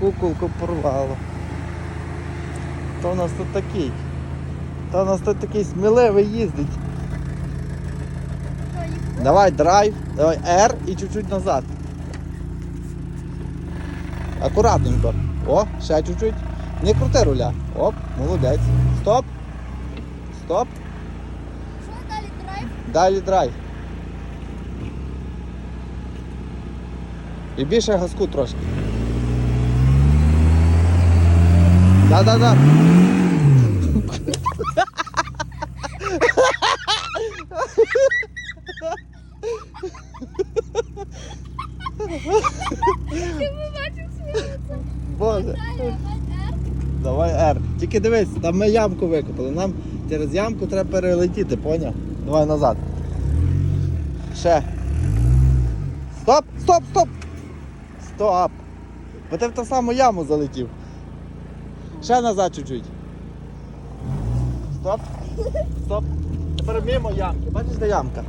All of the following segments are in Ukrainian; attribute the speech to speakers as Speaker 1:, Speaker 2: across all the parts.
Speaker 1: Куколку порвало. То у нас тут такий. То у нас тут такий сміливий їздить. Давай драйв, давай R і чуть-чуть назад. Акуратненько. О, ще чуть-чуть. Не крути руля. Оп, молодець. Стоп. Стоп.
Speaker 2: Що далі драйв?
Speaker 1: Далі драйв. І більше газку трошки.
Speaker 2: Ти побачив сміється.
Speaker 1: Боже. Давай R. Тільки дивись, там ми ямку викопали. Нам через ямку треба перелетіти, поняв? Давай назад. Ще. Стоп! Стоп! Стоп! Стоп! Бо ти в ту саму яму залетів. Ще назад чуть-чуть. Стоп. Стоп. Тепер мимо ямки. Бачиш, де ямка?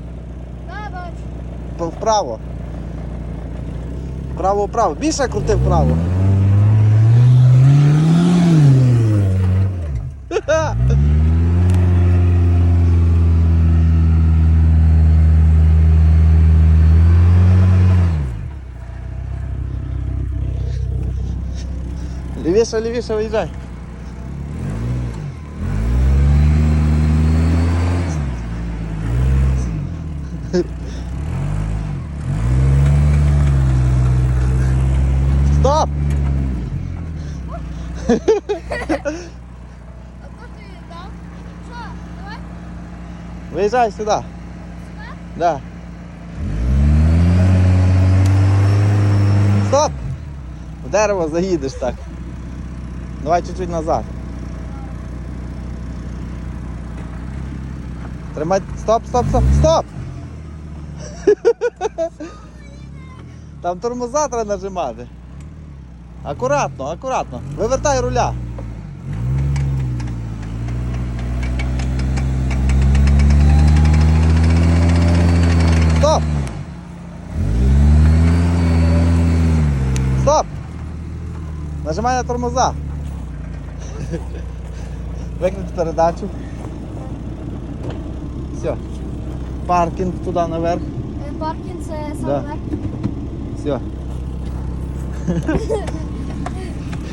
Speaker 2: Да, бачу.
Speaker 1: Вправо. Вправо, вправо. Більше крути вправо. Лівіше, лівіше виїжджай. Стоп!
Speaker 2: А то ти, да? Що, давай?
Speaker 1: Виїжджай сюди. Да. Стоп! В дерево заїдеш так. Давай чуть-чуть назад. Тримай. Стоп, стоп, стоп, стоп! Там тормоза треба нажимати. Акуратно, акуратно. Вивертай руля. Стоп! Стоп! Нажимай на тормоза. Викнути передачу. Все. Паркінг туди наверх.
Speaker 2: Е, Паркінг це
Speaker 1: Да.
Speaker 2: саме.
Speaker 1: Все.